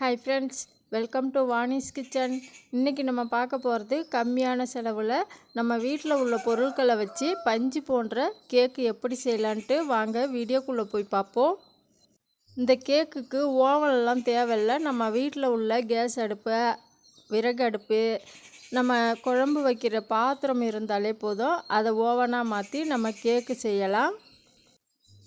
Hi friends welcome to Vani's kitchen இன்றைக்கி நம்ம பார்க்க போகிறது கம்மியான செலவில் நம்ம வீட்டில் உள்ள பொருட்களை வச்சு பஞ்சு போன்ற கேக்கு எப்படி செய்யலான்ட்டு வாங்க வீடியோக்குள்ளே போய் பார்ப்போம். இந்த கேக்குக்கு ஓவன்லாம் தேவையில்லை. நம்ம வீட்டில் உள்ள கேஸ் அடுப்பு விறகு அடுப்பு நம்ம குழம்பு வைக்கிற பாத்திரம் இருந்தாலே போதும். அதை ஓவனாக மாற்றி நம்ம கேக்கு செய்யலாம்.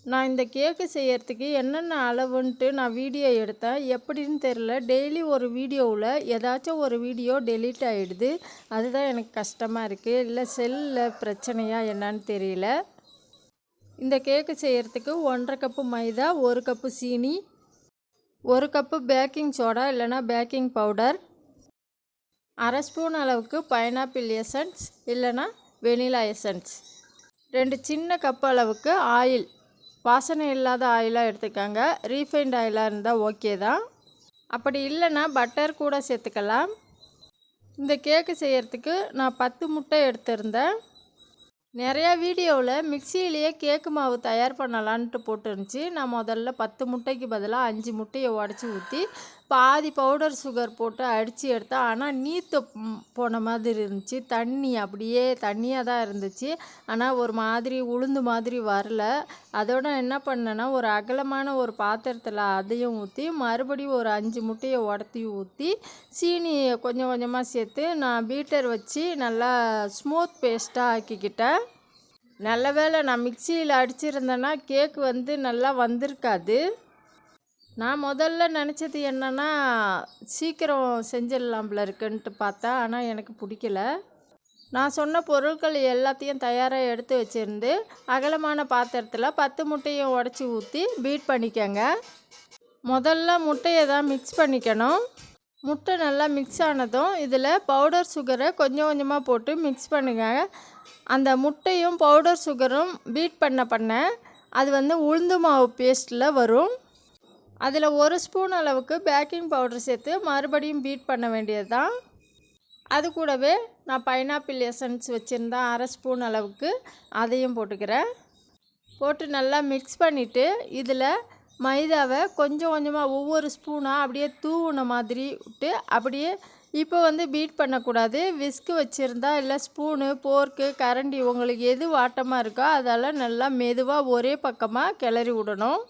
நான் இந்த கேக்கு செய்யறதுக்கு என்னென்ன அளவுன்ட்டு நான் வீடியோ எடுத்தேன். எப்படின்னு தெரில டெய்லி ஒரு வீடியோவில் ஏதாச்சும் ஒரு வீடியோ டெலீட் ஆகிடுது அதுதான் எனக்கு கஷ்டமாக இருக்குது இல்லை செல்லில் பிரச்சனையா என்னன்னு தெரியல. இந்த கேக்கு செய்கிறதுக்கு ஒன்றரை கப்பு மைதா ஒரு கப்பு சீனி ஒரு கப்பு பேக்கிங் சோடா இல்லைனா பேக்கிங் பவுடர் அரை ஸ்பூன் அளவுக்கு பைனாப்பிள் எசன்ஸ் இல்லைனா வெனிலா எசன்ஸ். ரெண்டு சின்ன கப் அளவுக்கு ஆயில். வாசனை இல்லாத ஆயிலாக எடுத்துக்கோங்க. ரீஃபைண்ட் ஆயிலாக இருந்தால் ஓகே தான். அப்படி இல்லைன்னா பட்டர் கூட சேர்த்துக்கலாம். இந்த கேக்கு செய்கிறதுக்கு நான் பத்து முட்டை எடுத்திருந்தேன். நிறையா வீடியோவில் மிக்சியிலேயே கேக்கு மாவு தயார் பண்ணலான்ட்டு போட்டுருந்துச்சு. நான் முதல்ல பத்து முட்டைக்கு பதிலாக அஞ்சு முட்டையை உடச்சி ஊற்றி பாதி பவுடர் சுகர் போட்டு அடித்து எடுத்தேன் ஆனால் நீத்து போன மாதிரி இருந்துச்சு. தண்ணி அப்படியே தண்ணியாக தான் இருந்துச்சு. ஆனால் ஒரு மாதிரி உளுந்து மாதிரி வரல. அதோட என்ன பண்ணேன்னா ஒரு அகலமான ஒரு பாத்திரத்தில் அதையும் ஊற்றி மறுபடியும் ஒரு அஞ்சு முட்டையை உடத்தி ஊற்றி சீனியை கொஞ்சம் கொஞ்சமாக சேர்த்து நான் பீட்டர் வச்சு நல்லா ஸ்மூத் பேஸ்ட்டாக ஆக்கிக்கிட்டேன். நல்ல வேலை நான் மிக்சியில் அடிச்சிருந்தேன்னா கேக் வந்து நல்லா வந்திருக்காது. நான் முதல்ல நினச்சது என்னென்னா சீக்கிரம் செஞ்சிடலாம்ல இருக்குன்ட்டு பார்த்தா ஆனால் எனக்கு பிடிக்கல. நான் சொன்ன பொருட்கள் எல்லாத்தையும் தயாராக எடுத்து வச்சுருந்து அகலமான பாத்திரத்தில் பத்து முட்டையும் உடச்சி ஊற்றி பீட் பண்ணிக்கோங்க. முதல்ல முட்டையை தான் மிக்ஸ் பண்ணிக்கணும். முட்டை நல்லா மிக்ஸ் ஆனதும் இதில் பவுடர் சுகரை கொஞ்சம் கொஞ்சமாக போட்டு மிக்ஸ் பண்ணுங்கள் அந்த முட்டையும் பவுடர் சுகரும் பீட் பண்ண பண்ண அது வந்து உளுந்து மாவு பேஸ்ட்டில் வரும். அதில் ஒரு ஸ்பூன் அளவுக்கு பேக்கிங் பவுடர் சேர்த்து மறுபடியும் பீட் பண்ண வேண்டியது தான் அது கூடவே நான் பைனாப்பிள் எசன்ஸ் வச்சுருந்தேன் அரை ஸ்பூன் அளவுக்கு அதையும் போட்டுக்கிறேன். போட்டு நல்லா மிக்ஸ் பண்ணிவிட்டு இதில் மைதாவை கொஞ்சம் கொஞ்சமாக ஒவ்வொரு ஸ்பூனாக அப்படியே தூவுன மாதிரி விட்டு அப்படியே இப்போ வந்து பீட் பண்ணக்கூடாது. விஸ்கு வச்சுருந்தா இல்லை ஸ்பூனு போர்க்கு கரண்டி உங்களுக்கு எது வாட்டமாக இருக்கோ அதெல்லாம் நல்லா மெதுவாக ஒரே பக்கமாக கிளறி விடணும்.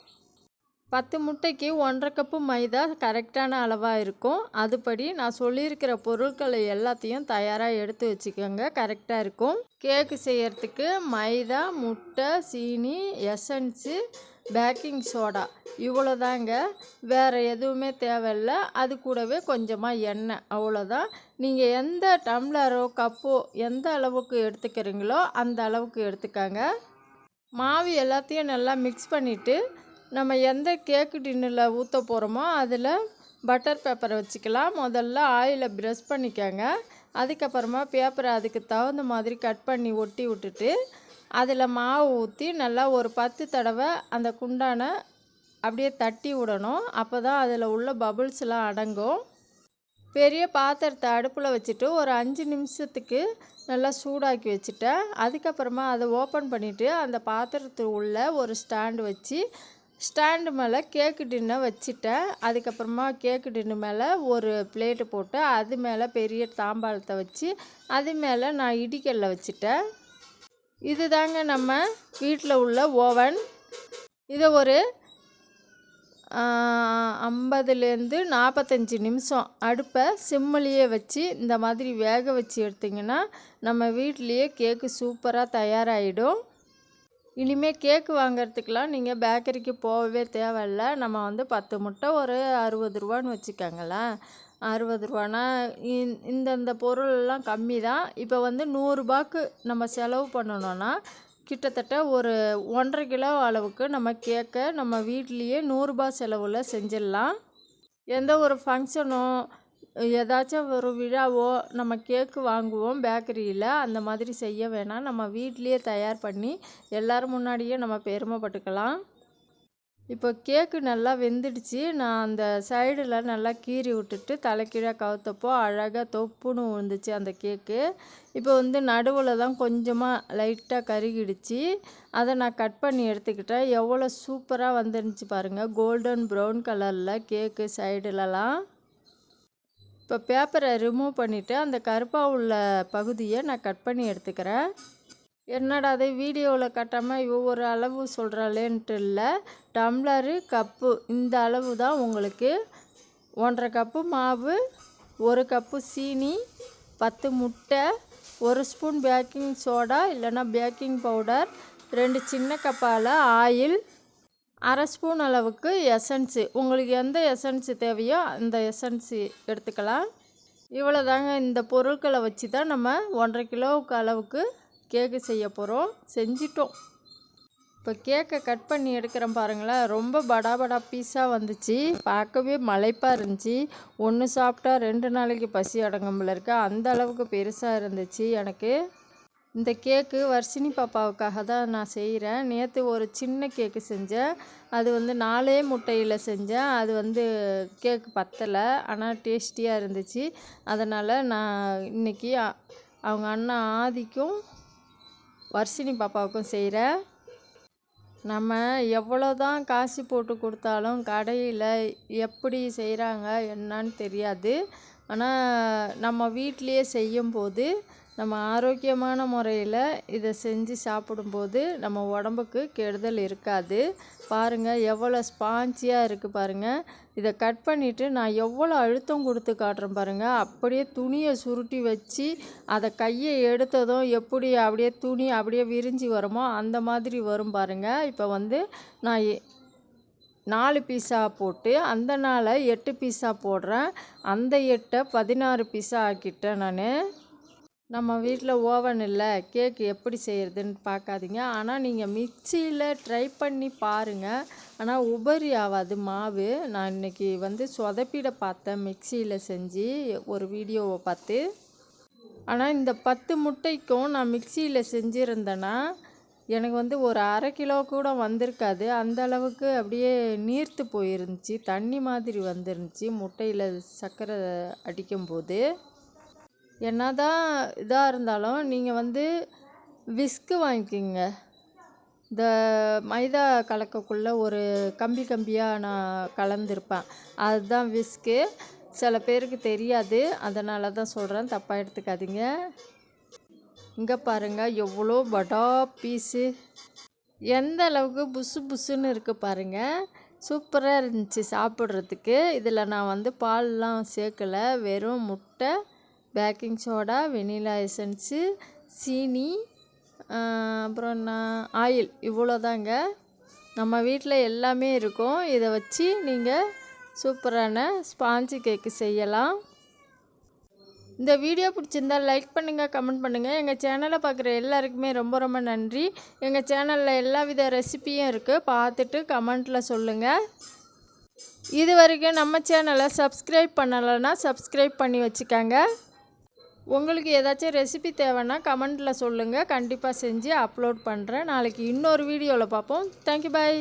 பத்து முட்டைக்கு ஒன்றரை கப்பு மைதா கரெக்டான அளவாக இருக்கும். அதுபடி நான் சொல்லியிருக்கிற பொருட்களை எல்லாத்தையும் தயாராக எடுத்து வச்சுக்கோங்க. கரெக்டாக இருக்கும். கேக்கு செய்கிறதுக்கு மைதா முட்டை சீனி எசன்ஸு பேக்கிங் சோடா இவ்வளோதாங்க. வேறு எதுவுமே தேவையில்லை. அது கூடவே கொஞ்சமாக எண்ணெய். அவ்வளோதான். நீங்கள் எந்த டம்ளரோ கப்போ எந்த அளவுக்கு எடுத்துக்கிறீங்களோ அந்த அளவுக்கு எடுத்துக்காங்க. மாவு எல்லாத்தையும் நல்லா மிக்ஸ் பண்ணிவிட்டு நம்ம எந்த கேக்கு டின்னில் ஊற்ற போகிறோமோ அதில் பட்டர் பேப்பரை வச்சுக்கலாம். முதல்ல ஆயிலை ப்ரெஷ் பண்ணிக்கோங்க. அதுக்கப்புறமா பேப்பரை அதுக்கு தகுந்த மாதிரி கட் பண்ணி ஒட்டி விட்டுட்டு அதில் மாவு ஊற்றி நல்லா ஒரு பத்து தடவை அந்த குண்டானை அப்படியே தட்டி விடணும். அப்போ தான் அதில் உள்ள பபுள்ஸ்லாம் அடங்கும். பெரிய பாத்திரத்தை அடுப்பில் வச்சுட்டு ஒரு அஞ்சு நிமிஷத்துக்கு நல்லா சூடாக்கி வச்சுட்டேன். அதுக்கப்புறமா அதை ஓப்பன் பண்ணிவிட்டு அந்த பாத்திரத்து உள்ள ஒரு ஸ்டாண்டு வச்சு ஸ்டாண்டு மேலே கேக்கு டின்னை வச்சுட்டேன். அதுக்கப்புறமா கேக்கு டின்னு மேலே ஒரு பிளேட்டு போட்டு அது மேலே பெரிய தாம்பாளத்தை வச்சு அது மேலே நான் இடிக்கல்ல வச்சுட்டேன். இது தாங்க நம்ம வீட்டில் உள்ள ஓவன். இதை ஒரு ஐம்பதுலேருந்து நாற்பத்தஞ்சி நிமிஷம் அடுப்பை சிம்மிலேயே வச்சு இந்த மாதிரி வேக வச்சு எடுத்திங்கன்னா நம்ம வீட்லேயே கேக்கு சூப்பராக தயாராகிடும் இனிமேல் கேக்கு வாங்கிறதுக்கெலாம் நீங்கள் பேக்கரிக்கு போகவே தேவையில்ல. நம்ம வந்து பத்து முட்டை ஒரு அறுபது ரூபான்னு வச்சுக்கோங்களேன். அறுபது ரூபானா இந்தந்த பொருளெல்லாம் கம்மி தான் இப்போ வந்து நூறுரூபாக்கு நம்ம செலவு பண்ணணுன்னா கிட்டத்தட்ட ஒரு ஒன்றரை கிலோ அளவுக்கு நம்ம கேக்கை நம்ம வீட்லேயே நூறுரூபா செலவில் செஞ்சிடலாம். எந்த ஒரு ஃபங்க்ஷனும் ஏதாச்சும் ஒரு விழாவோ நம்ம கேக்கு வாங்குவோம் பேக்கரியில் அந்த மாதிரி செய்ய வேணாம். நம்ம வீட்லேயே தயார் பண்ணி எல்லோரும் முன்னாடியே நம்ம பெருமைப்பட்டுக்கலாம். இப்போ கேக்கு நல்லா வெந்துடுச்சு. நான் அந்த சைடில் நல்லா கீறி விட்டுட்டு தலைக்கீழாக கவுத்தப்போ அழகாக தொப்புன்னு விழுந்துச்சு அந்த கேக்கு. இப்போ வந்து நடுவில் தான் கொஞ்சமாக லைட்டாக கருகிடுச்சு. அதை நான் கட் பண்ணி எடுத்துக்கிட்டேன். எவ்வளோ சூப்பராக வந்துருந்துச்சு பாருங்கள் கோல்டன் ப்ரௌன் கலரில் கேக்கு சைடுலலாம். இப்போ பேப்பரை ரிமூவ் பண்ணிவிட்டு அந்த கருப்பாக உள்ள பகுதியை நான் கட் பண்ணி எடுத்துக்கிறேன். என்னடா அது வீடியோவில் கட்டாமல் ஒவ்வொரு அளவு சொல்கிறாளேன்ட்டு இல்லை. டம்ளரு கப்பு இந்த அளவு தான் உங்களுக்கு. ஒன்றரை கப்பு மாவு ஒரு கப்பு சீனி பத்து முட்டை ஒரு ஸ்பூன் பேக்கிங் சோடா இல்லைன்னா பேக்கிங் பவுடர் ரெண்டு சின்ன கப்பால் ஆயில் அரை ஸ்பூன் அளவுக்கு எசன்ஸு உங்களுக்கு எந்த எசன்ஸு தேவையோ அந்த எசன்ஸு எடுத்துக்கலாம். இவ்வளோ தாங்க இந்த பொருட்களை வச்சு தான் நம்ம ஒன்றரை கிலோவுக்கு அளவுக்கு கேக்கு செய்ய போகிறோம் செஞ்சிட்டோம். இப்போ கேக்கை கட் பண்ணி எடுக்கிறோம் பாருங்களேன். ரொம்ப படா படா பீஸாக வந்துச்சு. பார்க்கவே மலைப்பாக இருந்துச்சு. ஒன்று சாப்பிட்டா ரெண்டு நாளைக்கு பசி அடங்கம்பில் இருக்கு. அந்த அளவுக்கு பெருசாக இருந்துச்சு எனக்கு. இந்த கேக்கு வர்ஷினி பாப்பாவுக்காக தான் நான் செய்கிறேன். நேற்று ஒரு சின்ன கேக்கு செஞ்சேன். அது வந்து நாலே முட்டையில் செஞ்சேன். அது வந்து கேக்கு பத்தலை ஆனால் டேஸ்டியாக இருந்துச்சு. அதனால் நான் இன்றைக்கி அவங்க அண்ணன் ஆதிக்கும் வர்ஷினி பாப்பாவுக்கும் செய்கிறேன். நம்ம எவ்வளோ தான் காசு போட்டு கொடுத்தாலும் கடையில் எப்படி செய்கிறாங்க என்னன்னு தெரியாது. ஆனால் நம்ம வீட்டிலையே செய்யும்போது நம்ம ஆரோக்கியமான முறையில் இதை செஞ்சு சாப்பிடும்போது நம்ம உடம்புக்கு கெடுதல் இருக்காது. பாருங்கள் எவ்வளோ ஸ்பாஞ்சியாக இருக்குது பாருங்கள் இதை கட் பண்ணிவிட்டு நான் எவ்வளோ அழுத்தம் கொடுத்து காட்டுறேன் பாருங்கள் அப்படியே துணியை சுருட்டி வச்சு அதை கையை எடுத்ததும் எப்படி அப்படியே துணி அப்படியே விரிஞ்சு வருமோ அந்த மாதிரி வரும் பாருங்கள் இப்போ வந்து நான் எ- நாலு பீஸா போட்டு அந்த நாளை எட்டு பீஸா போடுறேன். அந்த எட்டை பதினாறு பீஸா ஆக்கிட்டேன் நான். நம்ம வீட்டில் ஓவன் இல்லை கேக் எப்படி செய்கிறதுன்னு பார்க்காதீங்க ஆனால் நீங்கள் மிக்சியில் ட்ரை பண்ணி பாருங்கள் ஆனால் உபரி ஆகாது மாவு. நான் இன்னைக்கு வந்து சொதப்பிட பார்த்தேன் மிக்சியில் செஞ்சு. ஒரு வீடியோவை பார்த்து. ஆனால் இந்த பத்து முட்டைக்கும் நான் மிக்சியில் செஞ்சுருந்தேன்னா எனக்கு வந்து ஒரு அரை கிலோ கூட வந்திருக்காது. அந்த அளவுக்கு அப்படியே நீர்த்து போயிருந்துச்சு. தண்ணி மாதிரி வந்துருந்துச்சு. முட்டையில் சர்க்கரை அடிக்கும்போது. என்ன தான் இதாக இருந்தாலும் நீங்கள் வந்து விஸ்கு வாங்கிக்கோங்க. இந்த மைதா கலக்கக்குள்ளே ஒரு கம்பி கம்பியாக நான் கலந்துருப்பேன். அதுதான் விஸ்கு. சில பேருக்கு தெரியாது. அதனால தான் சொல்கிறேன் தப்பாக எடுத்துக்காதீங்க. இங்கே பாருங்கள் எவ்வளோ படா பீஸு. எந்த அளவுக்கு புசு புசுன்னு இருக்குது பாருங்கள் சூப்பராக இருந்துச்சு சாப்பிட்றதுக்கு. இதில் நான் வந்து பால்லாம் சேர்க்கலை. வெறும் முட்டை. பேக்கிங் சோடா வெனிலா எசன்ஸு சீனி அப்புறம் என்ன ஆயில். இவ்வளோதாங்க. நம்ம வீட்டில் எல்லாமே இருக்கும். இதை வச்சு நீங்கள் சூப்பரான ஸ்பாஞ்சு கேக்கு செய்யலாம். இந்த வீடியோ பிடிச்சிருந்தா லைக் பண்ணுங்கள் கமெண்ட் பண்ணுங்கள் எங்கள் சேனலை பார்க்குற எல்லாருக்குமே ரொம்ப ரொம்ப நன்றி. எங்கள் சேனலில் எல்லா வித ரெசிப்பியும் இருக்குது பார்த்துட்டு கமெண்ட்டில் சொல்லுங்கள் இது வரைக்கும் நம்ம சேனலை சப்ஸ்கிரைப் பண்ணலைன்னா சப்ஸ்கிரைப் பண்ணி வச்சுக்கோங்க. உங்களுக்கு ஏதாச்சும் ரெசிபி தேவைன்னா கமெண்ட்டில் சொல்லுங்கள் கண்டிப்பாக செஞ்சு அப்லோட் பண்ணுறேன் நாளைக்கு இன்னொரு வீடியோவில் பார்ப்போம். Thank you bye